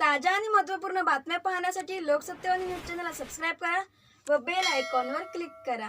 ताज्या आणि महत्त्वपूर्ण बातम्या पाहण्यासाठी लोकसत्तेवाणी न्यूज चॅनलला सबस्क्राईब करा व बेल आयकॉनवर क्लिक करा.